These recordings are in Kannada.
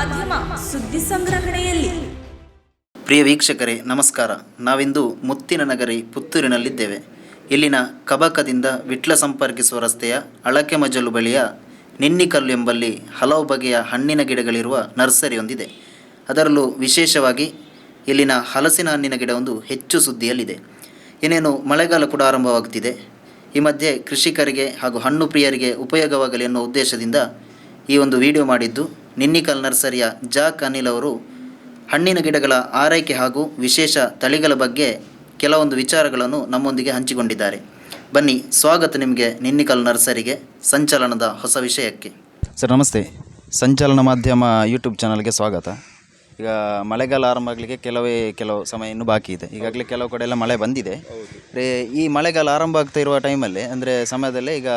ಮಾಧ್ಯಮ ಸುದ್ದಿ ಸಂಗ್ರಹಣೆಯಲ್ಲಿ. ಪ್ರಿಯ ವೀಕ್ಷಕರೇ, ನಮಸ್ಕಾರ. ನಾವಿಂದು ಮುತ್ತಿನ ನಗರಿ ಪುತ್ತೂರಿನಲ್ಲಿದ್ದೇವೆ. ಇಲ್ಲಿನ ಕಬಕದಿಂದ ವಿಟ್ಲ ಸಂಪರ್ಕಿಸುವ ರಸ್ತೆಯ ಅಳಕೆ ಮಜಲು ಬಳಿಯ ನಿನ್ನಿಕಲ್ಲು ಎಂಬಲ್ಲಿ ಹಲವು ಬಗೆಯ ಹಣ್ಣಿನ ಗಿಡಗಳಿರುವ ನರ್ಸರಿ ಒಂದಿದೆ. ಅದರಲ್ಲೂ ವಿಶೇಷವಾಗಿ ಇಲ್ಲಿನ ಹಲಸಿನ ಹಣ್ಣಿನ ಗಿಡ ಒಂದು ಹೆಚ್ಚು ಸುದ್ದಿಯಲ್ಲಿದೆ. ಇನ್ನೇನು ಮಳೆಗಾಲ ಕೂಡ ಆರಂಭವಾಗುತ್ತಿದೆ. ಈ ಮಧ್ಯೆ ಕೃಷಿಕರಿಗೆ ಹಾಗೂ ಹಣ್ಣು ಪ್ರಿಯರಿಗೆ ಉಪಯೋಗವಾಗಲಿ ಎನ್ನುವ ಉದ್ದೇಶದಿಂದ ಈ ಒಂದು ವಿಡಿಯೋ ಮಾಡಿದ್ದು ನಿನ್ನಿಕಲ್ ನರ್ಸರಿಯ ಜಾಕ್ ಅನಿಲ್ ಅವರು ಹಣ್ಣಿನ ಗಿಡಗಳ ಆರೈಕೆ ಹಾಗೂ ವಿಶೇಷ ತಳಿಗಳ ಬಗ್ಗೆ ಕೆಲವೊಂದು ವಿಚಾರಗಳನ್ನು ನಮ್ಮೊಂದಿಗೆ ಹಂಚಿಕೊಂಡಿದ್ದಾರೆ. ಬನ್ನಿ, ಸ್ವಾಗತ ನಿಮಗೆ ನಿನ್ನಿಕಲ್ ನರ್ಸರಿಗೆ ಸಂಚಲನದ ಹೊಸ ವಿಷಯಕ್ಕೆ. ಸರ್, ನಮಸ್ತೆ. ಸಂಚಲನ ಮಾಧ್ಯಮ ಯೂಟ್ಯೂಬ್ ಚಾನಲ್ಗೆ ಸ್ವಾಗತ. ಈಗ ಮಳೆಗಾಲ ಆರಂಭ ಆಗಲಿಕ್ಕೆ ಕೆಲವೇ ಕೆಲವು ಸಮಯ ಇನ್ನೂ ಬಾಕಿ ಇದೆ. ಈಗಾಗಲೇ ಕೆಲವು ಕಡೆ ಎಲ್ಲ ಮಳೆ ಬಂದಿದೆ. ಈ ಮಳೆಗಾಲ ಆರಂಭ ಆಗ್ತಾ ಇರುವ ಟೈಮಲ್ಲಿ, ಅಂದರೆ ಸಮಯದಲ್ಲೇ ಈಗ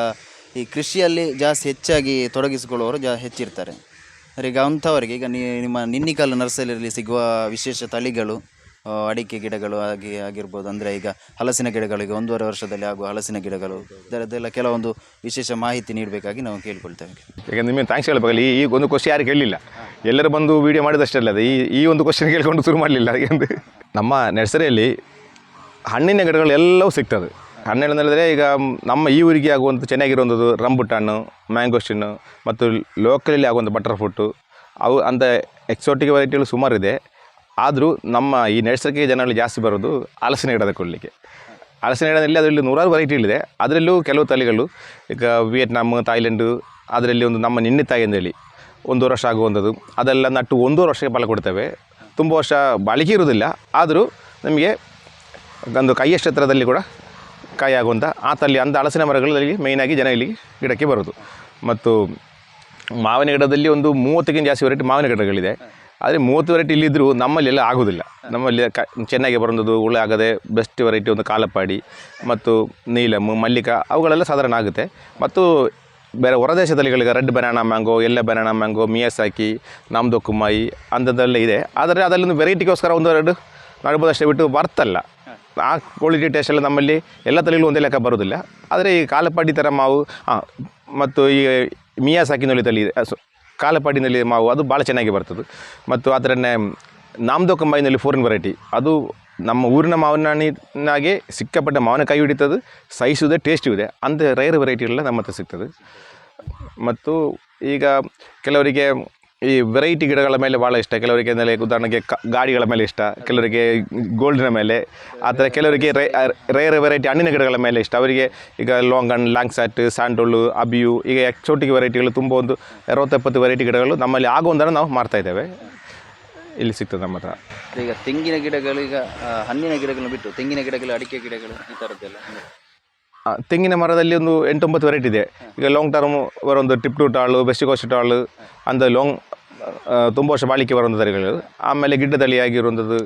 ಈ ಕೃಷಿಯಲ್ಲಿ ಜಾಸ್ತಿ ಹೆಚ್ಚಾಗಿ ತೊಡಗಿಸಿಕೊಳ್ಳುವವರು ಜಾ ಹೆಚ್ಚಿರ್ತಾರೆ. ಅಂದರೆ ಈಗ ಅಂಥವರಿಗೆ ಈಗ ನೀ, ನಿಮ್ಮ ನಿನ್ನಿಕಲ್ಲು ನರ್ಸರಿಯಲ್ಲಿ ಸಿಗುವ ವಿಶೇಷ ತಳಿಗಳು ಅಡಿಕೆ ಗಿಡಗಳು ಆಗಿ, ಆಗಿರ್ಬೋದು. ಅಂದರೆ ಈಗ ಹಲಸಿನ ಗಿಡಗಳಿಗೆ ಒಂದೂವರೆ ವರ್ಷದಲ್ಲಿ ಆಗುವ ಹಲಸಿನ ಗಿಡಗಳು, ಇದರದ್ದೆಲ್ಲ ಕೆಲವೊಂದು ವಿಶೇಷ ಮಾಹಿತಿ ನೀಡಬೇಕಾಗಿ ನಾವು ಕೇಳ್ಕೊಳ್ತೇವೆ. ಈಗ ನಿಮಗೆ ಥ್ಯಾಂಕ್ಸ್ ಹೇಳಬೇಕಲ್ಲ ಈ ಈಗ ಒಂದು ಕ್ವಶನ್ ಯಾರು ಕೇಳಲಿಲ್ಲ? ಎಲ್ಲರೂ ಬಂದು ವೀಡಿಯೋ ಮಾಡಿದಷ್ಟೇ ಅಲ್ಲ ಈ ಈ ಒಂದು ಕ್ವಶನ್ ಕೇಳ್ಕೊಂಡು ಶುರು ಮಾಡಲಿಲ್ಲ. ಅದಕ್ಕೆ ನಮ್ಮ ನರ್ಸರಿಯಲ್ಲಿ ಹಣ್ಣಿನ ಗಿಡಗಳು ಎಲ್ಲವೂ ಸಿಗ್ತದೆ. ಹಣ್ಣು ಹೇಳಿದ್ರೆ ಈಗ ನಮ್ಮ ಈ ಊರಿಗೆ ಆಗುವಂಥ ಚೆನ್ನಾಗಿರುವಂಥದ್ದು ರಂಬುಟಾನು ಮ್ಯಾಂಗೋಸ್ಟಿನ್ನು ಮತ್ತು ಲೋಕಲಲ್ಲಿ ಆಗುವಂಥ ಬಟರ್ ಫ್ರೂಟು. ಅವು ಅಂತ ಎಕ್ಸೋಟಿಕ್ ವೆರೈಟಿಗಳು ಸುಮಾರಿದೆ ಆದರೂ ನಮ್ಮ ಈ ನೈಸರ್ಗಿಕ ಜನಗಳು ಜಾಸ್ತಿ ಬರೋದು ಹಲಸಿನ ಗಿಡದ ಕೊಡಲಿಕ್ಕೆ. ಹಲಸಿನ ಗಿಡದಲ್ಲಿ ಅದರಲ್ಲಿ ನೂರಾರು ವೆರೈಟಿಗಳಿದೆ ಅದರಲ್ಲೂ ಕೆಲವು ತಳಿಗಳು, ಈಗ ವಿಯೆಟ್ನಾಮ್, ಥಾಯ್ಲೆಂಡು, ಅದರಲ್ಲಿ ಒಂದು ನಮ್ಮ ನಿನ್ನೆ ತಾಯಿ ಅಂತೇಳಿ ಒಂದು ವರ್ಷ ಆಗುವಂಥದ್ದು. ಅದೆಲ್ಲ ನಟ್ಟು ಒಂದೂವರೆ ವರ್ಷಕ್ಕೆ ಫಲ ಕೊಡ್ತೇವೆ. ತುಂಬ ವರ್ಷ ಬಾಳಿಕೆ ಇರುವುದಿಲ್ಲ. ಆದರೂ ನಮಗೆ ಒಂದು ಕೈಯ ಕ್ಷೇತ್ರದಲ್ಲಿ ಕೂಡ ಕಾಯಿ ಆಗುವಂಥ ಆ ತಲ್ಲಿ ಅಂಥ ಹಲಸಿನ ಮರಗಳಲ್ಲಿ ಮೇಯ್ನಾಗಿ ಜನ ಇಲ್ಲಿ ಗಿಡಕ್ಕೆ ಬರೋದು. ಮತ್ತು ಮಾವಿನ ಗಿಡದಲ್ಲಿ ಒಂದು ಮೂವತ್ತಕ್ಕಿಂತ ಜಾಸ್ತಿ ವೆರೈಟಿ ಮಾವಿನ ಗಿಡಗಳಿದೆ. ಆದರೆ ಮೂವತ್ತು ವೆರೈಟಿ ಇಲ್ಲಿದ್ದರೂ ನಮ್ಮಲ್ಲಿ ಎಲ್ಲ ಆಗೋದಿಲ್ಲ. ನಮ್ಮಲ್ಲಿ ಕ, ಚೆನ್ನಾಗಿ ಬರೋದು ಉಳ್ಳೆ ಆಗದೆ ಬೆಸ್ಟ್ ವೆರೈಟಿ ಒಂದು ಕಾಲಪಾಡಿ ಮತ್ತು ನೀಲಮ್, ಮಲ್ಲಿಕ ಅವುಗಳೆಲ್ಲ ಸಾಧಾರಣ ಆಗುತ್ತೆ. ಮತ್ತು ಬೇರೆ ಹೊರದೇಶದಲ್ಲಿ ರೆಡ್ ಬನಾನಾ ಮ್ಯಾಂಗೋ ಎಲ್ಲ ಬನಾನಾ ಮ್ಯಾಂಗೋ ಮಿಯಾಸಾಕಿ ನಮ್ದು ಕುಮ್ಮಾಯಿ ಅಂಥದ್ದೆಲ್ಲ ಇದೆ. ಆದರೆ ಅದರಲ್ಲೊಂದು ವೆರೈಟಿಗೋಸ್ಕರ ಒಂದು ಎರಡು ನಡ್ಬೋದಷ್ಟೇ ಬಿಟ್ಟು ಬರ್ತಲ್ಲ. ಆ ಕ್ವಾಲಿಟಿ ಟೇಸ್ಟ್ ಎಲ್ಲ ನಮ್ಮಲ್ಲಿ ಎಲ್ಲ ತಲೆಯಲ್ಲೂ ಒಂದೇ ಲೆಕ್ಕ ಬರೋದಿಲ್ಲ ಆದರೆ ಈ ಕಾಲಪಾಡಿ ಥರ ಮಾವು ಮತ್ತು ಈ ಮಿಯಾಸಾಕಿನಲ್ಲಿ ತಲೆ ಇದೆ ಸೊ ಕಾಲಪಾಡಿನಲ್ಲಿ ಮಾವು ಅದು ಭಾಳ ಚೆನ್ನಾಗಿ ಬರ್ತದೆ. ಮತ್ತು ಆ ಥರನೇ ನಾಮದೋ ಕಂಬೈನಲ್ಲಿ ಫೋರಿನ್ ವೆರೈಟಿ ಅದು ನಮ್ಮ ಊರಿನ ಮಾವಿನ ಹಣ್ಣಿನಾಗೆ ಮಾವಿನಕಾಯಿ ಹಿಡಿತದೆ ಸೈಜು ಇದೆ ಟೇಸ್ಟು ಇದೆ, ಅಂಥ ರೈರ್ ವೆರೈಟಿಗಳೆಲ್ಲ ನಮ್ಮ ಹತ್ರ ಸಿಗ್ತದೆ. ಮತ್ತು ಈಗ ಕೆಲವರಿಗೆ ಈ ವೆರೈಟಿ ಗಿಡಗಳ ಮೇಲೆ ಭಾಳ ಇಷ್ಟ. ಕೆಲವರಿಗೆ ಅಂದರೆ ಉದಾಹರಣೆಗೆ ಗಾಡಿಗಳ ಮೇಲೆ ಇಷ್ಟ. ಕೆಲವರಿಗೆ ಗೋಲ್ಡಿನ ಮೇಲೆ. ಆ ಥರ ಕೆಲವರಿಗೆ ರೇ ರೇರ್ ವೆರೈಟಿ ಹಣ್ಣಿನ ಗಿಡಗಳ ಮೇಲೆ ಇಷ್ಟ. ಅವರಿಗೆ ಈಗ ಲಾಂಗ್ ಹಣ್ಣು ಲಾಂಗ್ ಸ್ಯಾಟ್ ಸ್ಯಾಂಡೋಳು ಅಬಿಯು ಈಗ ಎಕ್ಸೋಟಿಕ್ ವೆರೈಟಿಗಳು ತುಂಬ ಒಂದು ಅರವತ್ತೆಪ್ಪತ್ತು ವೆರೈಟಿ ಗಿಡಗಳು ನಮ್ಮಲ್ಲಿ ಆಗುವಂದನ್ನು ನಾವು ಮಾಡ್ತಾ ಇದ್ದೇವೆ. ಇಲ್ಲಿ ಸಿಗ್ತದೆ ನಮ್ಮ ಹತ್ರ. ಈಗ ತೆಂಗಿನ ಗಿಡಗಳು ಈಗ ಹಣ್ಣಿನ ಗಿಡಗಳನ್ನು ಬಿಟ್ಟು ತೆಂಗಿನ ಗಿಡಗಳು ಅಡಿಕೆ ಗಿಡಗಳು ಈ ಥರದ್ದೆಲ್ಲ ತೆಂಗಿನ ಮರದಲ್ಲಿ ಒಂದು ಎಂಟೊಂಬತ್ತು ವೆರೈಟಿ ಇದೆ. ಈಗ ಲಾಂಗ್ ಟರ್ಮ್ ಒಂದು Tiptur tall west coast tall ಅಂದರೆ ಲಾಂಗ್ ತುಂಬ ವರ್ಷ ಬಾಳಿಕೆ ಬರುವಂಥ ತಳಿಗಳು ಆಮೇಲೆ ಗಿಡ್ಡದಲ್ಲಿ ಆಗಿರುವಂಥದ್ದು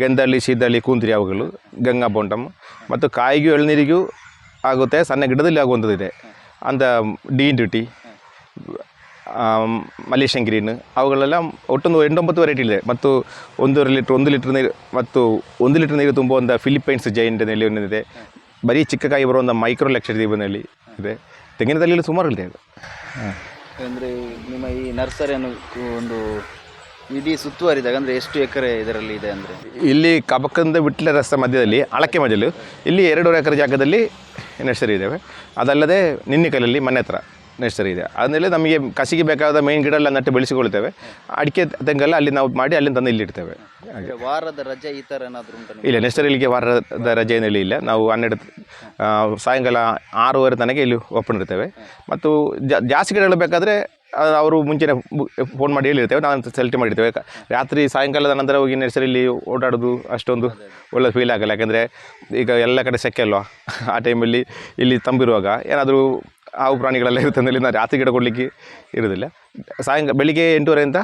ಗೆಂದಳ್ಳಿ ಶೀದಳ್ಳಿ ಕೂಂತ್ರಿ ಅವುಗಳು, ಗಂಗಾ ಬೊಂಟಮ್ ಮತ್ತು ಕಾಯಿಗೂ, ಎಳ್ನೀರಿಗೂ ಆಗುತ್ತೆ, ಸಣ್ಣ ಗಿಡದಲ್ಲಿ ಆಗುವಂಥದ್ದು ಇದೆ. ಅಂತ ಡೀನ್ ಡ್ಯೂಟಿ ಮಲೇಷಿಯನ್ ಗ್ರೀನ್ ಅವುಗಳೆಲ್ಲ ಒಟ್ಟೊಂದು ಎಂಟೊಂಬತ್ತು ವೆರೈಟಿ ಇದೆ. ಮತ್ತು ಒಂದೂವರೆ ಲೀಟ್ರ್, ಒಂದು ಲೀಟ್ರ್ ನೀರು ಮತ್ತು ಒಂದು ಲೀಟ್ರ್ ನೀರು ತುಂಬುವಂಥ ಫಿಲಿಪೈನ್ಸ್ ಜೈಂಟ್ ಒಂದಿದೆ ಬರೀ ಚಿಕ್ಕ ಕಾಯಿ ಬರುವಂಥ ಮೈಕ್ರೋ ಲಕ್ಷದೀಪನಲ್ಲಿ ಇದೆ. ತೆಂಗಿನ ತಲೆಯಲ್ಲಿ ಸುಮಾರು ಇದೆ ಅದು. ಅಂದರೆ ನಿಮ್ಮ ಈ ನರ್ಸರಿ ನರ್ಸರಿಯನ್ನು ಒಂದು ಇಡೀ ಸುತ್ತುವರಿದಾಗ ಅಂದರೆ ಎಷ್ಟು ಎಕರೆ ಇದರಲ್ಲಿ ಇದೆ ಅಂದರೆ? ಇಲ್ಲಿ ಕಬಕಂದ ಬಿಟ್ಲೆ ರಸ್ತೆ ಮಧ್ಯದಲ್ಲಿ, ಅಳಕೆ ಮಜಲು ಇಲ್ಲಿ ಎರಡೂವರೆ ಎಕರೆ ಜಾಗದಲ್ಲಿ ನರ್ಸರಿ ಇದ್ದಾವೆ ಅದಲ್ಲದೆ ನಿನ್ನಿಕಲಲ್ಲಿ ಮನೆ ಹತ್ರ. ನರ್ಸರಿ ಇದೆ. ಆಮೇಲೆ ನಮಗೆ ಕಸಿಗೆ ಬೇಕಾದ ಮೇನ್ ಗಿಡ ಎಲ್ಲ ನಟ್ಟು ಬೆಳೆಸಿಕೊಳ್ತೇವೆ ಅಡಿಕೆ ತೆಂಗೆಲ್ಲ ಅಲ್ಲಿ ನಾವು ಮಾಡಿ ಅಲ್ಲಿಂದ ತಂದು ಇಲ್ಲಿ ಇಡ್ತೇವೆ. ಹಾಗೆ. ವಾರದ ರಜೆ ಈ ಥರ ಏನಾದರೂ ಇಲ್ಲ ಇಲ್ಲ ಇಲ್ಲಿಗೆ ವಾರದ ರಜೆಯಲ್ಲಿ ಇಲ್ಲ. ನಾವು ಹನ್ನೆರಡು ಸಾಯಂಕಾಲ ಆರೂವರೆ ತನಕ ಇಲ್ಲಿ ಓಪನ್ ಇರ್ತೇವೆ ಮತ್ತು ಜಾಸ್ತಿ ಗಿಡಗಳು ಬೇಕಾದರೆ ಅವರು ಮುಂಚೆನೇ ಫೋನ್ ಮಾಡಿ ಹೇಳಿರ್ತೇವೆ. ನಾನು ಸೆಲೆಕ್ಟ್ ಮಾಡಿರ್ತೇವೆ. ರಾತ್ರಿ ಸಾಯಂಕಾಲದ ನಂತರ ಹೋಗಿ ನರ್ಸರಿಲಿ ಓಡಾಡೋದು ಅಷ್ಟೊಂದು ಒಳ್ಳೆ ಫೀಲ್ ಆಗಲ್ಲ. ಯಾಕೆಂದರೆ ಈಗ ಎಲ್ಲ ಕಡೆ ಸೆಕೆ ಅಲ್ವಾ? ಆ ಟೈಮಲ್ಲಿ ಇಲ್ಲಿ ತಂಬಿರುವಾಗ ಏನಾದರೂ ಹಾವು ಪ್ರಾಣಿಗಳೆಲ್ಲ ಇರುತ್ತೆ ಅಂದರೆ ನಾವು ರಾತ್ರಿ ಗಿಡ ಕೊಡಲಿಕ್ಕೆ ಇರೋದಿಲ್ಲ ಸಾಯಂಕಾಲ ಬೆಳಿಗ್ಗೆ ಎಂಟೂವರೆಯಿಂದ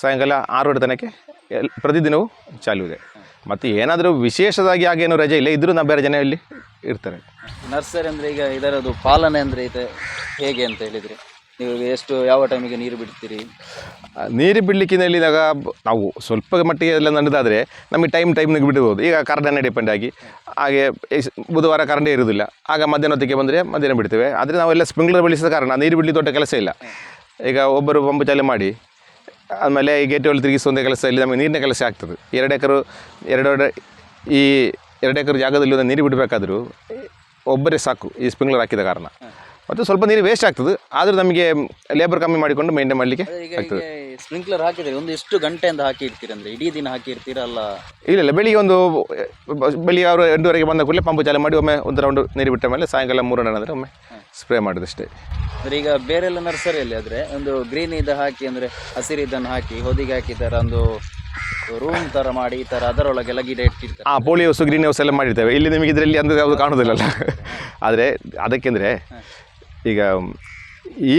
ಸಾಯಂಕಾಲ ಆರೂವರೆ ತನಕ ಎಲ್, ಪ್ರತಿದಿನವೂ ಚಾಲು ಇದೆ. ಮತ್ತು ಏನಾದರೂ ವಿಶೇಷವಾಗಿ ಆಗೇನು ರಜೆ ಇಲ್ಲ ಇದ್ದರೂ ನಾವು ಬೇರೆ ಜನ ಇಲ್ಲಿ ಇರ್ತಾರೆ. ನರ್ಸರಿ ಅಂದರೆ ಈಗ ಇದರದು ಪಾಲನೆ ಅಂದರೆ ಇದೆ. ಹೇಗೆ ಅಂತ ಹೇಳಿದರೆ? ನೀವು ಎಷ್ಟು, ಯಾವ ಟೈಮಿಗೆ ನೀರು ಬಿಡ್ತೀರಿ? ನೀರು ಬಿಡಲಿಕ್ಕಿಂತ ಹೇಳಿದಾಗ ನಾವು ಸ್ವಲ್ಪ ಮಟ್ಟಿಗೆ ಎಲ್ಲ ನಡೆದಾದರೆ ನಮಗೆ ಟೈಮ್ ಟೈಮ್ನಾಗ ಬಿಡ್ಬೋದು. ಈಗ ಕರೆಂಟನ್ನೇ ಡಿಪೆಂಡ್ ಆಗಿ. ಹಾಗೆ ಬುಧವಾರ ಕರೆಂಟೇ ಇರುವುದಿಲ್ಲ ಆಗ ಮಧ್ಯಾಹ್ನ ಹೊತ್ತಿಗೆ ಬಂದರೆ ಮಧ್ಯಾಹ್ನ ಬಿಡ್ತೇವೆ. ಆದರೆ ನಾವೆಲ್ಲ ಸ್ಪ್ರಿಂಕ್ಲರ್ ಬೆಳೆಸಿದ ಕಾರಣ ನೀರು ಬಿಡ್ಲಿ ದೊಡ್ಡ ಕೆಲಸ ಇಲ್ಲ. ಈಗ ಒಬ್ಬರು ಪಂಪ್ ಚಾಲೆ ಮಾಡಿ ಆಮೇಲೆ ಈ ಗೇಟ್ ಒಳಗೆ ತಿರುಗಿಸುವಂಥ ಕೆಲಸ ಇಲ್ಲಿ ನಮಗೆ ನೀರಿನ ಕೆಲಸ ಆಗ್ತದೆ. ಎರಡು ಎಕರು, ಎರಡು ಈ ಎರಡು ಎಕರೆ ಜಾಗದಲ್ಲಿ ಒಂದು ನೀರು ಬಿಡಬೇಕಾದ್ರೂ, ಒಬ್ಬರೇ ಸಾಕು ಈ ಸ್ಪ್ರಿಂಕ್ಲರ್ ಹಾಕಿದ ಕಾರಣ. ಮತ್ತು ಸ್ವಲ್ಪ ನೀರು ವೇಸ್ಟ್ ಆಗ್ತದೆ. ಆದರೂ ನಮಗೆ ಲೇಬರ್ ಕಮ್ಮಿ ಮಾಡಿಕೊಂಡು ಮೇಂಟೈನ್ ಮಾಡಲಿಕ್ಕೆ ಆಗ್ತದೆ. ಸ್ಪ್ರಿಂಕ್ಲರ್ ಹಾಕಿದ್ರೆ ಒಂದು ಎಷ್ಟು ಗಂಟೆಯಿಂದ ಹಾಕಿ ಇರ್ತೀರ ಅಂದ್ರೆ? ಇಡೀ ದಿನ ಹಾಕಿ ಅಲ್ಲ? ಇಲ್ಲ ಇಲ್ಲ. ಬೆಳಿಗ್ಗೆ ಒಂದು ಬೆಳಿಗ್ಗೆ ಅವರು ಎರಡೂವರೆಗೆ ಬಂದ ಕೂಡಲೇ ಪಂಪ್ ಚಾಲು ಮಾಡಿ ಒಮ್ಮೆ ಒಂದು ರೌಂಡ್ ನೀರು ಬಿಟ್ಟ ಮೇಲೆ ಸಾಯಂಕಾಲ ಮೂರು ರೌಂಡ್ ಅಂದರೆ ಒಮ್ಮೆ ಸ್ಪ್ರೇ ಮಾಡೋದಷ್ಟೇ. ಅಂದ್ರೆ ಈಗ ಬೇರೆಲ್ಲ ನರ್ಸರಿಯಲ್ಲಿ ಆದರೆ ಒಂದು ಗ್ರೀನ್ ಇದು ಹಾಕಿ ಅಂದ್ರೆ ಹಸಿರು ಇದನ್ನು ಹಾಕಿ ಹೊದಿಗೆ ಹಾಕಿ ಈ ತರ ಒಂದು ರೂಮ್ ತರ ಮಾಡಿ ಈ ಥರ ಅದರೊಳಗೆಲ್ಲ ಗಿಡ ಇಟ್ಟಿರ್ತಾರೆ. ಹಾಂ ಪೋಳಿ ಹೌಸು ಗ್ರೀನ್ ಹೌಸ್ ಎಲ್ಲ ಮಾಡಿರ್ತೇವೆ. ಇಲ್ಲಿ ನಿಮಗೆ ಇದರಲ್ಲಿ ಅಂದರೆ ಯಾವುದು ಕಾಣೋದಿಲ್ಲಲ್ಲ. ಆದರೆ ಅದಕ್ಕೆಂದರೆ ಈಗ ಈ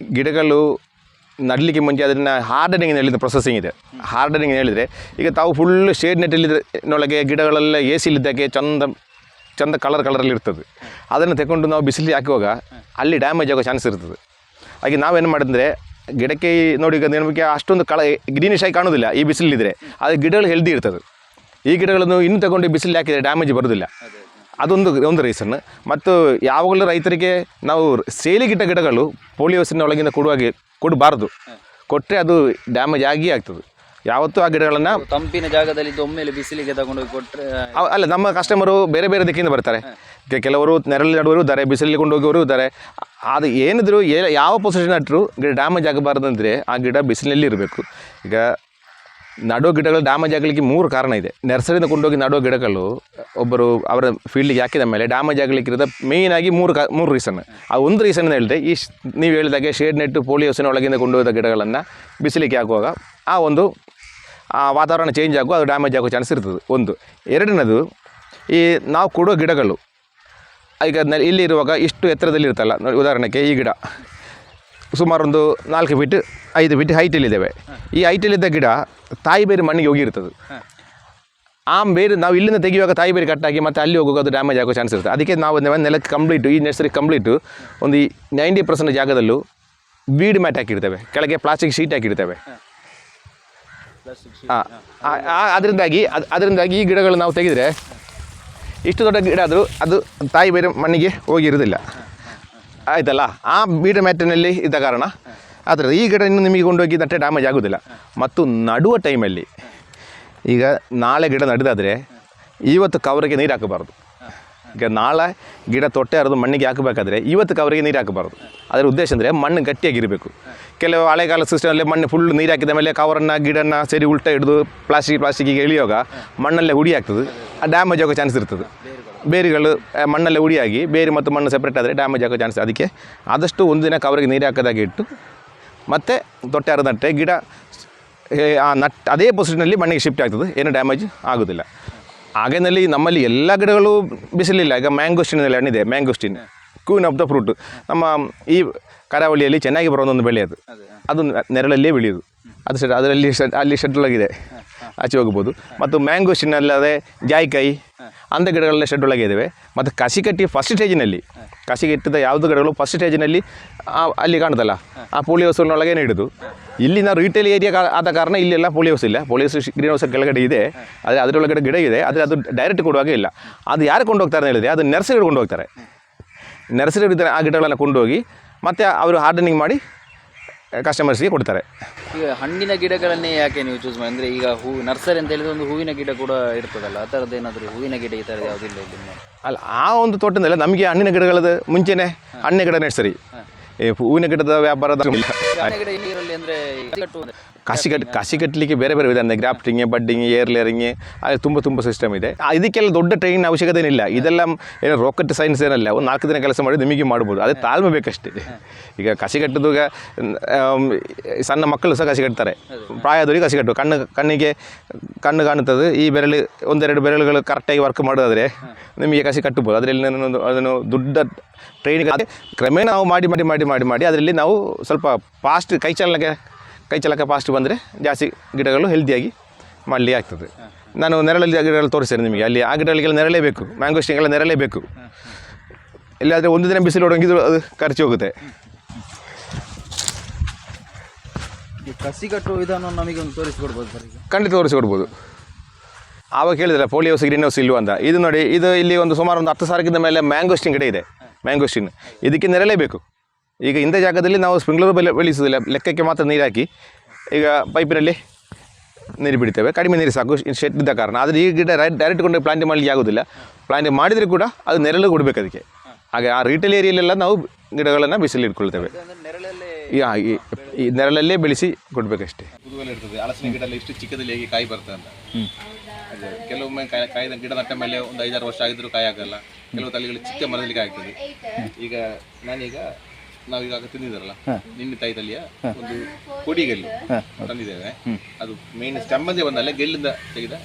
ಗಿಡಗಳು ನಡಲಿಕ್ಕೆ ಮುಂಚೆ ಅದನ್ನು ಹಾರ್ಡನಿಂಗ್ ಹೇಳಿದ ಪ್ರೊಸೆಸಿಂಗ್ ಇದೆ. ಹಾರ್ಡನಿಂಗ್ ಹೇಳಿದರೆ ಈಗ ತಾವು ಫುಲ್ ಶೇಡ್ ನೆಟ್ಟಲ್ಲಿದ್ರೊಳಗೆ ಗಿಡಗಳೆಲ್ಲ ಎ ಸಿಲಿದ್ದಕ್ಕೆ ಚಂದ ಚಂದ ಕಲರ್ ಕಲರಲ್ಲಿ ಇರ್ತದೆ. ಅದನ್ನು ತಗೊಂಡು ನಾವು ಬಿಸಿಲಿಗೆ ಹಾಕುವಾಗ ಅಲ್ಲಿ ಡ್ಯಾಮೇಜ್ ಆಗೋ ಚಾನ್ಸ್ ಇರ್ತದೆ. ಹಾಗೆ ನಾವೇನು ಮಾಡಿದ್ರೆ ಗಿಡಕ್ಕೆ ನೋಡಿ ಈಗ ನಿಮಗೆ ಅಷ್ಟೊಂದು ಕಳ ಗ್ರೀನಿಶ್ ಆಗಿ ಕಾಣೋದಿಲ್ಲ ಈ ಬಿಸಿಲಿದ್ರೆ, ಆದರೆ ಗಿಡಗಳು ಹೆಲ್ದಿ ಇರ್ತದೆ. ಈ ಗಿಡಗಳನ್ನು ಇನ್ನೂ ತಗೊಂಡು ಬಿಸಿಲು ಹಾಕಿದರೆ ಡ್ಯಾಮೇಜ್ ಬರೋದಿಲ್ಲ. ಅದೊಂದು ಒಂದು ರೀಸನ್ ಮತ್ತು ಯಾವಾಗಲೂ ರೈತರಿಗೆ ನಾವು ಸೇಲಿಗಿಟ್ಟ ಗಿಡಗಳು ಪೋಲಿಯೋಸಿನ ಒಳಗಿಂದ ಕೊಡುವಾಗೆ ಕೊಡಬಾರ್ದು. ಕೊಟ್ಟರೆ ಅದು ಡ್ಯಾಮೇಜ್ ಆಗಿ ಆಗ್ತದೆ. ಯಾವತ್ತೂ ಆ ಗಿಡಗಳನ್ನು ತಂಪಿನ ಜಾಗದಲ್ಲಿ ಒಮ್ಮೆಲೆ ಬಿಸಿಲಿಗೆ ತಗೊಂಡೋಗಿ ಕೊಟ್ಟರೆ ಅಲ್ಲ ನಮ್ಮ ಕಸ್ಟಮರು ಬೇರೆ ಬೇರೆ ದಿಕ್ಕಿಂದ ಬರ್ತಾರೆ. ಕೆಲವರು ನೆರಳು ನಡುವರು ಇದ್ದಾರೆ ಬಿಸಿಲಲ್ಲಿ ಕೊಂಡೋಗೋರು ಇದ್ದಾರೆ ಅದು ಏನಿದ್ರು ಯಾವ ಪೊಸಿಷನ್ ಇಟ್ಟರು ಗಿಡ ಡ್ಯಾಮೇಜ್ ಆಗಬಾರ್ದು ಅಂದರೆ ಆ ಗಿಡ ಬಿಸಿಲಲ್ಲಿ ಇರಬೇಕು. ಈಗ ನಡೋ ಗಿಡಗಳು ಡ್ಯಾಮೇಜ್ ಆಗಲಿಕ್ಕೆ ಮೂರು ಕಾರಣ ಇದೆ. ನರ್ಸರಿಯಿಂದ ಕೊಂಡೋಗಿ ನಡೋ ಗಿಡಗಳು, ಒಬ್ಬರು ಅವರ ಫೀಲ್ಡಿಗೆ ಹಾಕಿದ ಮೇಲೆ ಡ್ಯಾಮೇಜ್ ಆಗಲಿಕ್ಕಿರೋದು ಮೇಯ್ನ್ ಆಗಿ ಮೂರು ಕಾ, ಮೂರು ರೀಸನ್ ಆ ಒಂದು ರೀಸನ್ ಹೇಳಿದೆ, ಈ ನೀವು ಹೇಳಿದಾಗೆ ಶೇಡ್ ನೆಟ್ಟು ಪೋಲಿಯೋಸಿನ ಒಳಗಿಂದ ಕೊಂಡೊಯ್ದ ಗಿಡಗಳನ್ನು ಬಿಸಿಲಿಗೆ ಹಾಕುವಾಗ ಆ ಒಂದು, ಆ ವಾತಾವರಣ ಚೇಂಜ್ ಆಗುವ, ಅದು ಡ್ಯಾಮೇಜ್ ಆಗೋ ಚಾನ್ಸ್ ಇರ್ತದೆ. ಒಂದು. ಎರಡನೇದು, ಈ ನಾವು ಕೊಡೋ ಗಿಡಗಳು, ಈಗ ಇಲ್ಲಿರುವಾಗ ಇಷ್ಟು ಎತ್ತರದಲ್ಲಿ ಇರುತ್ತಲ್ಲ ಉದಾಹರಣೆಗೆ ಈ ಗಿಡ. ಸುಮಾರು ಒಂದು ನಾಲ್ಕು ಫೀಟ್ ಐದು ಫೀಟ್ ಹೈಟಲ್ಲಿದ್ದಾವೆ ಈ ಹೈಟಲ್ಲಿದ್ದ ಗಿಡ ತಾಯಿ ಬೇರೆ ಮಣ್ಣಿಗೆ ಹೋಗಿರ್ತದೆ. ಆ ಬೇರೆ ನಾವು ಇಲ್ಲಿಂದ ತೆಗೆಯುವಾಗ ತಾಯಿ ಬೇರೆ ಕಟ್ಟಾಗಿ ಮತ್ತೆ ಅಲ್ಲಿ ಹೋಗುವಾಗ ಅದು ಡ್ಯಾಮೇಜ್ ಆಗೋ ಚಾನ್ಸ್ ಇರುತ್ತೆ. ಅದಕ್ಕೆ ನಾವು ನೆಲಕ್ಕೆ ಕಂಪ್ಲೀಟು ಈ ನರ್ಸರಿ ಕಂಪ್ಲೀಟು ಒಂದು ನೈಂಟಿ ಪರ್ಸೆಂಟ್ ಜಾಗದಲ್ಲೂ ಬೀಡ್ ಮ್ಯಾಟ್ ಹಾಕಿರ್ತೇವೆ ಕೆಳಗೆ ಪ್ಲಾಸ್ಟಿಕ್ ಶೀಟ್ ಹಾಕಿರ್ತೇವೆ ಅದರಿಂದಾಗಿ ಅದು ಅದರಿಂದಾಗಿ ಈ ಗಿಡಗಳು ನಾವು ತೆಗೆದರೆ ಇಷ್ಟು ದೊಡ್ಡ ಗಿಡ ಆದರೂ ಅದು ತಾಯಿ ಬೇರೆ ಮಣ್ಣಿಗೆ ಹೋಗಿರೋದಿಲ್ಲ ಆಯ್ತಲ್ಲ? ಆ ಬೀಡ ಮ್ಯಾಟಿನಲ್ಲಿ ಇದ್ದ ಕಾರಣ ಆದರೆ ಈ ಗಿಡ ಇನ್ನು ನಿಮಗೆ ಕೊಂಡೋಗಿ ನಟ್ಟೆ ಡ್ಯಾಮೇಜ್ ಆಗೋದಿಲ್ಲ. ಮತ್ತು ನಡುವ ಟೈಮಲ್ಲಿ ಈಗ ನಾಳೆ ಗಿಡ ನಡೆದಾದರೆ ಇವತ್ತು ಕವರಿಗೆ ನೀರು ಹಾಕಬಾರ್ದು. ಈಗ ನಾಳೆ ಗಿಡ ತೊಟ್ಟೆ ಹರಿದು ಮಣ್ಣಿಗೆ ಹಾಕಬೇಕಾದ್ರೆ ಇವತ್ತು ಕವರಿಗೆ ನೀರು ಹಾಕಬಾರ್ದು. ಅದರ ಉದ್ದೇಶ ಅಂದರೆ ಮಣ್ಣು ಗಟ್ಟಿಯಾಗಿರಬೇಕು. ಕೆಲವು ಹಳೆಗಾಲ ಸಿಸ್ಟಮಲ್ಲಿ ಮಣ್ಣು ಫುಲ್ ನೀರು ಹಾಕಿದ ಮೇಲೆ ಕವರನ್ನು ಗಿಡನ ಸರಿ ಉಲ್ಟ ಹಿಡಿದು ಪ್ಲಾಸ್ಟಿಕ್ ಪ್ಲಾಸ್ಟಿಕ್ಕಿಗೆ ಎಳೆಯುವಾಗ ಮಣ್ಣಲ್ಲೇ ಹುಡಿ ಆಗ್ತದೆ. ಆ ಡ್ಯಾಮೇಜ್ ಆಗೋ ಚಾನ್ಸ್ ಇರ್ತದೆ. ಬೇರುಗಳು ಮಣ್ಣಲ್ಲೇ ಹುಡಿಯಾಗಿ ಬೇರು ಮತ್ತು ಮಣ್ಣು ಸೆಪ್ರೇಟ್ ಆದರೆ ಡ್ಯಾಮೇಜ್ ಆಗೋ ಚಾನ್ಸ್ ಅದಕ್ಕೆ ಆದಷ್ಟು ಒಂದು ದಿನ ಕವರಿಗೆ ನೀರು ಹಾಕೋದಾಗಿ ಇಟ್ಟು ಮತ್ತು ತೊಟ್ಟೆ ಹರಿದ ನಟ್ಟೆ ಗಿಡ ಆ ನಟ್ ಅದೇ ಪೊಸಿಷನಲ್ಲಿ ಮಣ್ಣಿಗೆ ಶಿಫ್ಟ್ ಆಗ್ತದೆ. ಏನು ಡ್ಯಾಮೇಜ್ ಆಗೋದಿಲ್ಲ. ಹಾಗೇನಲ್ಲಿ ನಮ್ಮಲ್ಲಿ ಎಲ್ಲ ಗಿಡಗಳು ಬಿಸಿಲಿಲ್ಲ. ಈಗ ಮ್ಯಾಂಗೋಸ್ಟಿನಲ್ಲಿ ಹಣ್ಣಿದೆ mangosteen queen of the fruit ನಮ್ಮ ಈ ಕರಾವಳಿಯಲ್ಲಿ ಚೆನ್ನಾಗಿ ಬರೋ ಒಂದು ಬೆಳೆ ಅದು. ಅದು ನೆರಳಲ್ಲೇ ಬೆಳೆಯೋದು ಅದು ಸೆಟ್ ಅದರಲ್ಲಿ ಶೆಡ್ ಅಲ್ಲಿ ಒಳಗಿದೆ ಆಚೆ ಹೋಗ್ಬೋದು ಮತ್ತು ಮ್ಯಾಂಗೋ ಸಿನ್ನಲ್ಲದೆ ಜಾಯಿಕಾಯಿ ಅಂಥ ಗಿಡಗಳೆಲ್ಲ ಶೆಡ್ ಒಳಗೆ ಇದ್ದಾವೆ ಮತ್ತು ಕಸಿ ಕಟ್ಟಿ ಫಸ್ಟ್ ಸ್ಟೇಜಿನಲ್ಲಿ ಕಸಿ ಕಟ್ಟಿದ ಯಾವುದು ಗಿಡಗಳು ಫಸ್ಟ್ ಸ್ಟೇಜಿನಲ್ಲಿ ಅಲ್ಲಿ ಕಾಣುತ್ತಲ್ಲ, ಆ ಪೋಳಿ ಹೌಸ್ನೊಳಗೆ ಹಿಡಿದು ಇಲ್ಲಿ ನಾವು ರಿಟೇಲ್ ಏರಿಯಾ ಆದ ಕಾರಣ ಇಲ್ಲೆಲ್ಲ ಪೋಳಿ ಹೌಸ್ ಇಲ್ಲ. ಪೋಳಿ ಹೌಸ್ ಗ್ರೀನ್ ಹೌಸ್ ಕೆಳಗಡೆ ಇದೆ. ಆದರೆ ಅದರೊಳಗಡೆ ಗಿಡ ಇದೆ. ಆದರೆ ಅದು ಡೈರೆಕ್ಟ್ ಕೊಡುವಾಗ ಇಲ್ಲ. ಅದು ಯಾರು ಕೊಂಡು ಹೋಗ್ತಾರೆ ಅಂತ ಅದು ನರ್ಸರಿ ಕೊಂಡು ಹೋಗ್ತಾರೆ. ನರ್ಸರಿ ಆ ಗಿಡಗಳನ್ನು ಕೊಂಡೋಗಿ ಮತ್ತು ಅವರು ಹಾರ್ಡನಿಂಗ್ ಮಾಡಿ ಕಸ್ಟಮರ್ಸ್ಗೆ ಕೊಡ್ತಾರೆ. ಈಗ ಹಣ್ಣಿನ ಗಿಡಗಳನ್ನೇ ಯಾಕೆ ನೀವು ಚೂಸ್ ಮಾಡಿ ಅಂದರೆ ಈಗ ಹೂ ನರ್ಸರಿ ಅಂತ ಹೇಳಿದ್ರೆ ಒಂದು ಹೂವಿನ ಗಿಡ ಕೂಡ ಇರ್ತದಲ್ಲ ಆ ಥರದ್ದು ಏನಾದರೂ ಹೂವಿನ ಗಿಡ ಈ ಥರದ್ದು ಯಾವುದಿಲ್ಲ ಇಲ್ಲಿ ಅಲ್ಲ ಆ ಒಂದು ತೋಟದಲ್ಲ ನಮಗೆ ಹಣ್ಣಿನ ಗಿಡಗಳದ್ದು ಮುಂಚೆನೇ ಹಣ್ಣಿನ ಗಿಡ ನರ್ಸರಿ ಈ ಹೂವಿನ ಗಿಡದ ವ್ಯಾಪಾರದ ಗಿಡ ಅಂದ್ರೆ ಕಟ್ಟು ಅಂದ್ರೆ ಕಸಿ ಕಟ್ ಕಸಿ ಕಟ್ಟಲಿಕ್ಕೆ ಬೇರೆ ಬೇರೆ ವಿಧಾನ ಗ್ರಾಫ್ಟಿಂಗ್ ಬಡ್ಡಿಂಗ್ ಏರ್ ಲೇರಿಂಗ್ ಅದು ತುಂಬ ತುಂಬ ಸಿಸ್ಟಮ್ ಇದೆ. ಇದಕ್ಕೆಲ್ಲ ದೊಡ್ಡ ಟ್ರೈನಿಂಗ್ ಅವಶ್ಯಕತೆ ಏನಿಲ್ಲ ಇದೆಲ್ಲ ಏನೋ ರಾಕೆಟ್ ಸೈನ್ಸ್ ಏನಲ್ಲ, ಒಂದು ನಾಲ್ಕು ದಿನ ಕೆಲಸ ಮಾಡಿ ನಿಮಗೆ ಮಾಡ್ಬೋದು. ಅದೇ ತಾಳ್ಮೆ ಬೇಕಷ್ಟೇ. ಈಗ ಕಸಿ ಕಟ್ಟೋದು ಸಣ್ಣ ಮಕ್ಕಳು ಸಹ ಕಸಿ ಕಟ್ತಾರೆ ಪ್ರಾಯದವರಿಗೆ ಕಸಿ ಕಟ್ಟು ಕಣ್ಣು, ಕಣ್ಣಿಗೆ ಕಣ್ಣು ಕಾಣುತ್ತದೆ. ಈ ಬೆರಳು, ಒಂದೆರಡು ಬೆರಳುಗಳು ಕರೆಕ್ಟಾಗಿ ವರ್ಕ್ ಮಾಡೋದಾದರೆ ನಿಮಗೆ ಕಸಿ ಕಟ್ಟಬೋದು ಅದರಲ್ಲಿ ನಾನು ಅದನ್ನು ದೊಡ್ಡ ಟ್ರೈನಿಂಗ್ ಕ್ರಮೇಣ ನಾವು ಮಾಡಿ ಮಾಡಿ ಮಾಡಿ ಮಾಡಿ ಮಾಡಿ, ಅದರಲ್ಲಿ ನಾವು ಸ್ವಲ್ಪ ಫಾಸ್ಟ್ ಕೈ ಚಾಲನೆಗೆ ಕೈ ಚಲಕ ಫಾಸ್ಟ್ ಬಂದರೆ ಜಾಸ್ತಿ ಗಿಡಗಳು ಹೆಲ್ದಿಯಾಗಿ ಮಾಡಲಿ ಆಗ್ತದೆ. ನಾನು ನೆರಳಲ್ಲಿ ಗಿಡಗಳು ತೋರಿಸ್ತೇನೆ ನಿಮಗೆ. ಅಲ್ಲಿ ಆ ಗಿಡಗಳಿಗೆಲ್ಲ ನೆರಳೇ ಬೇಕು. ಮ್ಯಾಂಗೋಸ್ಟಿಂಗೆಲ್ಲ ನೆರಳೇ ಬೇಕು. ಇಲ್ಲಾದರೆ ಒಂದು ದಿನ ಬಿಸಿಲು ಹೊಡಂಗಿದ್ರು ಅದು ಖರ್ಚು ಹೋಗುತ್ತೆ. ಕಸಿ ಕಟ್ಟುವ ವಿಧಾನ ನಮಗೆ ಒಂದು ತೋರಿಸ್ಕೊಡ್ಬೋದು ಸರ್ ಖಂಡಿತ ತೋರಿಸಿಕೊಡ್ಬೋದು. ಆವಾಗ ಹೇಳಿದ್ರೆ ಪೋಲಿಯೋ ಹೌಸ್ ಗ್ರೀನ್ ಹೌಸ್ ಇಲ್ವಾ ಅಂತ. ಇದು ನೋಡಿ ಇದು ಇಲ್ಲಿ ಒಂದು ಸುಮಾರು ಒಂದು ಹತ್ತು ಸಾವಿರಕ್ಕಿಂತ ಮೇಲೆ ಮ್ಯಾಂಗೋಸ್ಟಿನ್ ಗಿಡ ಇದೆ. ಮ್ಯಾಂಗೋಸ್ಟಿನ್ ಇದಕ್ಕೆ ನೆರಳೇ ಬೇಕು. ಈಗ ಇಂಥ ಜಾಗದಲ್ಲಿ ನಾವು ಸ್ಪ್ರಿಂಕ್ಲರ್ ಬೆಲೆ ಬೆಳೆಸೋದಿಲ್ಲ ಲೆಕ್ಕಕ್ಕೆ ಮಾತ್ರ ನೀರು ಹಾಕಿ ಈಗ ಪೈಪಿನಲ್ಲಿ ನೀರು ಬಿಡ್ತೇವೆ. ಕಡಿಮೆ ನೀರು ಸಾಕು. ಶೆಡ್ ಇದ್ದ ಕಾರಣ. ಆದರೆ ಈ ಗಿಡ ಡೈರೆಕ್ಟ್ ಕೊಂಡು ಪ್ಲಾಂಟ್ ಮಾಡಲಿಕ್ಕೆ ಆಗೋದಿಲ್ಲ. ಪ್ಲಾಂಟ್ ಮಾಡಿದರೆ ಕೂಡ ಅದು ನೆರಳು ಕೊಡಬೇಕು ಅದಕ್ಕೆ. ಹಾಗೆ ಆ ರೀಟೇಲ್ ಏರಿಯಲ್ಲೆಲ್ಲ ನಾವು ಗಿಡಗಳನ್ನು ಬಿಸಿಲು ಇಟ್ಕೊಳ್ತೇವೆ. ಈ- ನೆರಳಲ್ಲೇ ಬೆಳೆಸಿ ಕೊಡಬೇಕಷ್ಟೇ. ಇರ್ತದೆ. ಹಲಸಿನ ಗಿಡ ಇಷ್ಟು ಚಿಕ್ಕದಲ್ಲಿ ಹೇಗೆ ಕಾಯಿ ಬರ್ತದೆ ಅಂತ. ಕೆಲವೊಮ್ಮೆ ಕಾಯಿ ಕಾಯ್ದ ಗಿಡ ನಟ್ಟ ಮೇಲೆ ಒಂದು ಐದಾರು ವರ್ಷ ಆಗಿದ್ರು ಕಾಯಿ ಆಗಲ್ಲ. ಕೆಲವು ತಳಿಗಳು ಚಿಕ್ಕ ಮರದಲ್ಲಿ ಕಾಯಿ ಆಗ್ತದೆ ಈಗ ನಾನೀಗ ನಾವೀಗ ತಿಂದಿದ್ದಾರಲ್ಲ ನಿನ್ನೆ ತಾಯಿ ತಲೆಯ ಒಂದು ಕೊಡಿಗೆಲ್ಲು ತಂದಿದ್ದೇವೆ. ಅದು ಮೇನ್ ಸ್ಟಂಬಂದೇ ಬಂದಲ್ಲ ಗೆಲ್ಲಿಂದ ತೆಗೆದ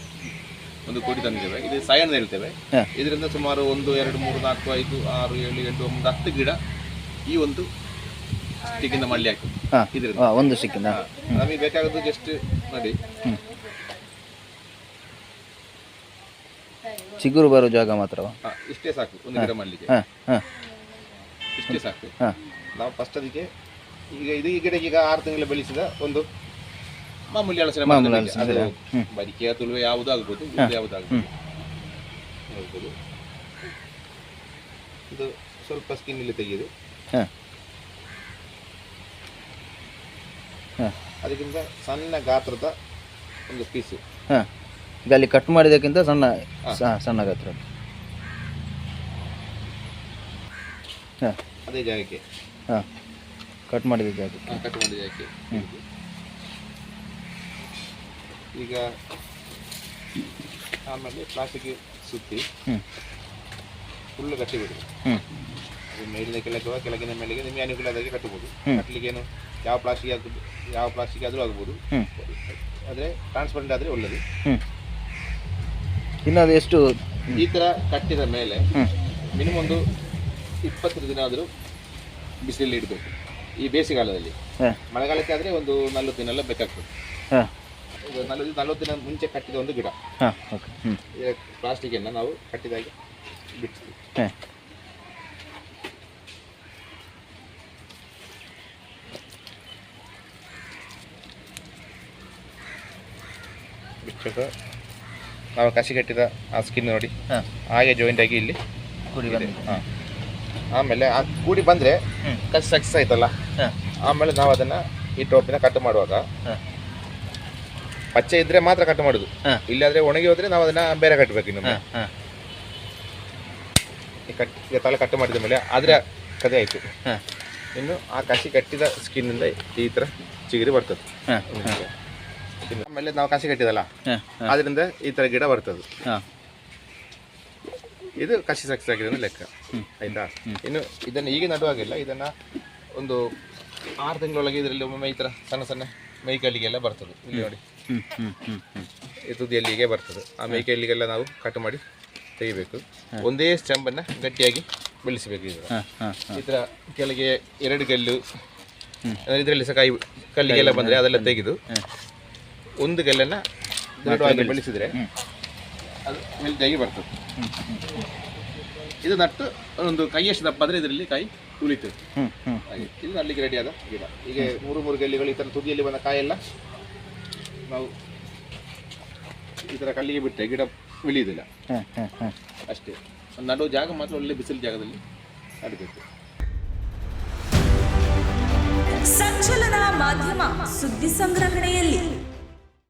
ಒಂದು ಕೊಡಿ ತಂದಿದ್ದೇವೆ. ಇದು ಸಾಯಣ್ಣ ಹೇಳ್ತೇವೆ. ಇದರಿಂದ ಸುಮಾರು ಒಂದು ಎರಡು ಮೂರು ನಾಲ್ಕು ಐದು ಆರು ಏಳು ಎಂಟು ಒಂದು ಹತ್ತು ಗಿಡ ಈ ಒಂದು ಸ್ಟಿಕ್ಕಿಂದ ಮಳ್ಳಿ ಹಾಕಿ. ಇದರಿಂದ. ಒಂದು ಸ್ಟಿಕ್ಕಿಂದ ನಮಗೆ ಬೇಕಾಗೋದು ಜಸ್ಟ್ ನೋಡಿ ಚಿಗುರು ಬರೋ ಜಾಗ ಮಾತ್ರ ಇಷ್ಟೇ ಸಾಕು. ಒಂದು ಗಿಡ ಹಾಂ. ಇಷ್ಟೇ ಸಾಕು. ಹಾಂ. ನಾವು ಫಸ್ಟ್ ಅದಕ್ಕೆ ಈಗ ಇದು ಈ ಗಿಡಕ್ಕೆ ಈಗ ಆರು ತಿಂಗಳು ಬೆಳೆಸಿದ ಒಂದು ಮಾಮೂಲಿ ಅಳಸಿನ ಮಾಮೂಲಿ ಅದು ತುಳುವೆ ಯಾವುದು ಆಗ್ಬೋದು ಇದು ಯಾವುದು ಆಗ್ಬೋದು. ನೋಡ್ಬೋದು ಇದು ಸ್ವಲ್ಪ ಸ್ಕಿನ್ ಇಲ್ಲಿ ತೆಗೆಯುದು ಹಾಂ. ಹಾಂ. ಅದಕ್ಕಿಂತ ಸಣ್ಣ ಗಾತ್ರದ ಒಂದು ಪೀಸು ಹಾಂ. ಈಗ ಅಲ್ಲಿ ಕಟ್ ಮಾಡಿದಕ್ಕಿಂತ ಸಣ್ಣ ಸ- ಸಣ್ಣ ಗಾತ್ರ. ಹಾಂ. ಅದೇ ಜಾಗಕ್ಕೆ. ಕಟ್ ಮಾಡಿದ ಅದು ಕಟ್ ಮಾಡಿದ್ದೆ ಯಾಕೆ? ಈಗ ಆಮೇಲೆ ಪ್ಲಾಸ್ಟಿಕ್ ಸುತ್ತಿ ಹ್ಞೂ ಫುಲ್ ಕಟ್ಟಿಬಿಡಿ ಹ್ಞೂ ಅದು ಮೇಲಿನ ಕೆಳಗೆ ಕೆಳಗಿನ ಮೇಲೆಗೆ ನಿಮಗೆ ಅನುಕೂಲ ಆದಾಗೆ ಕಟ್ಟಬಹುದು ಹ್ಮ್. ಕಟ್ಟಲಿಕ್ಕೆ ಏನು ಯಾವ ಪ್ಲಾಸ್ಟಿಕ್ ಆಗ್ಬೋದು ಯಾವ ಪ್ಲಾಸ್ಟಿಕ್ ಆದರೂ ಆಗ್ಬೋದು. ಆದರೆ ಟ್ರಾನ್ಸ್ಪರೆಂಟ್ ಆದರೆ ಒಳ್ಳೆಯದು ಇನ್ನು ಅದು ಎಷ್ಟು? ಈ ಥರ ಕಟ್ಟಿದ ಮೇಲೆ ಮಿನಿಮಮ್ ಒಂದು ಇಪ್ಪತ್ತು ದಿನ ಆದರೂ ಬಿಸಿಲಲ್ಲಿ ಇಡಬೇಕು. ಈ ಬೇಸಿಗೆಗಾಲದಲ್ಲಿ ಮಳೆಗಾಲಕ್ಕೆ ಆದರೆ ಒಂದು ನಲ್ವತ್ತು ದಿನ ಎಲ್ಲ ಬೇಕಾಗ್ತದೆ. ಇದು ನಲವತ್ತು ನಲ್ವತ್ತು ದಿನ ಮುಂಚೆ ಕಟ್ಟಿದ ಒಂದು ಗಿಡ. ಪ್ಲಾಸ್ಟಿಕನ್ನು ನಾವು ಕಟ್ಟಿದಾಗೆ ಬಿಡ್ತೀವಿ. ನಾವು ಕಸಿ ಕಟ್ಟಿದ ಆ ಸ್ಕಿನ್ ನೋಡಿ. ಹಾಗೆ ಜಾಯಿಂಟ್ ಆಗಿ ಇಲ್ಲಿ ಕುಡಿ ಬಂದು ಹಾಂ. ಆಮೇಲೆ ಆ ಕೂಡಿ ಬಂದರೆ. ಕಸಿ ಸಕ್ಸಸ್ ಆಯ್ತಲ್ಲ? ಆಮೇಲೆ ನಾವು ಅದನ್ನ ಈ ಟೋಪಿನ ಕಟ್ ಮಾಡುವಾಗ ಹಾಂ. ಪಚ್ಚೆ ಇದ್ರೆ ಮಾತ್ರ ಕಟ್ ಮಾಡುದು. ಇಲ್ಲಾದ್ರೆ ಒಣಗಿ ಹೋದ್ರೆ ನಾವು ಅದನ್ನ ಬೇರೆ ಕಟ್ಟಬೇಕು ಇನ್ನೊಮ್ಮೆ. ಈ ಕಟ್ ಈಗ ತಲೆ ಕಟ್ ಮಾಡಿದ ಮೇಲೆ ಆದರೆ ಕದೆ ಆಯಿತು. ಹಾಂ. ಇನ್ನು ಆ ಕಸಿ ಕಟ್ಟಿದ ಸ್ಕಿನ್ನಿಂದ ಈ ಥರ ಚಿಗುರಿ ಬರ್ತದೆ. ಆಮೇಲೆ ನಾವು ಕಸಿ ಕಟ್ಟಿದಲ್ಲ ಅದರಿಂದ ಈ ಥರ ಗಿಡ ಬರ್ತದೆ. ಹಾಂ. ಇದು ಕಸಿ ಸಕ್ಸಸ್ ಆಗಿದೆ ಲೆಕ್ಕ ಆಯ್ತಾ? ಇನ್ನು ಇದನ್ನು ಈಗ ನಡುವಾಗಿಲ್ಲ ಇದನ್ನ ಒಂದು ಆರು ತಿಂಗಳೊಳಗೆ ಇದರಲ್ಲಿ ಒಮ್ಮೊಮ್ಮೆ ಈ ಥರ ಸಣ್ಣ ಸಣ್ಣ ಮೈಕಲ್ಲಿಗೆಲ್ಲ ಬರ್ತದೆ. ಇಲ್ಲಿ ನೋಡಿ. ಹ್ಞೂ ಹ್ಞೂ ಹ್ಞೂ ಹ್ಞೂ ಈ ತುದಿಯಲ್ಲಿಗೆ ಬರ್ತದೆ. ಆ ಮೈಕಲ್ಲಿಗೆಲ್ಲ ನಾವು ಕಟ್ ಮಾಡಿ ತೆಗಿಬೇಕು. ಒಂದೇ ಸ್ಟೆಂಬನ್ನು ಗಟ್ಟಿಯಾಗಿ ಬೆಳೆಸಬೇಕು ಇದರ ಈ ಥರ ಕೆಳಗೆ ಎರಡು ಕಲ್ಲು ಇದರಲ್ಲಿ ಸಹ ಕೈ ಕಲ್ಲಿಗೆಲ್ಲ ಬಂದರೆ ಅದೆಲ್ಲ ತೆಗೆದು ಒಂದು ಕಲ್ಲನ್ನು ದೃಢವಾಗಿ ಬೆಳೆಸಿದರೆ ಅದು ಹೆಲ್ದಿಯಾಗಿ ಬರ್ತದೆ. ಇದು ನಟ್ಟು ಒಂದು ಕೈಯಷ್ಟು ದಪ್ಪ ಆದರೆ ಇದರಲ್ಲಿ ಕಾಯಿ ಉಳಿತು. ಹ್ಞೂ ಹ್ಞೂ ಹಾಗೆ ಇದು ನಲ್ಲಿಗೆ ರೆಡಿಯಾದ ಗಿಡ. ಈಗ ಮೂರು ಮೂರು ಗಲ್ಲಿಗಳು ಈ ಥರ ತುದಿಯಲ್ಲಿ ಬಂದ ಕಾಯೆಲ್ಲ ನಾವು ಈ ಥರ ಕಲ್ಲಿಗೆ ಬಿಟ್ಟರೆ ಗಿಡ ಹಾಂ ಅಷ್ಟೇ. ಒಂದು ನಡುವ ಜಾಗ ಮಾತ್ರ ಒಳ್ಳೆ ಬಿಸಿಲು ಜಾಗದಲ್ಲಿ ನಡಬೇಕು. ಸಂಚಲನ ಮಾಧ್ಯಮ ಸುದ್ದಿ ಸಂಗ್ರಹಣೆಯಲ್ಲಿ.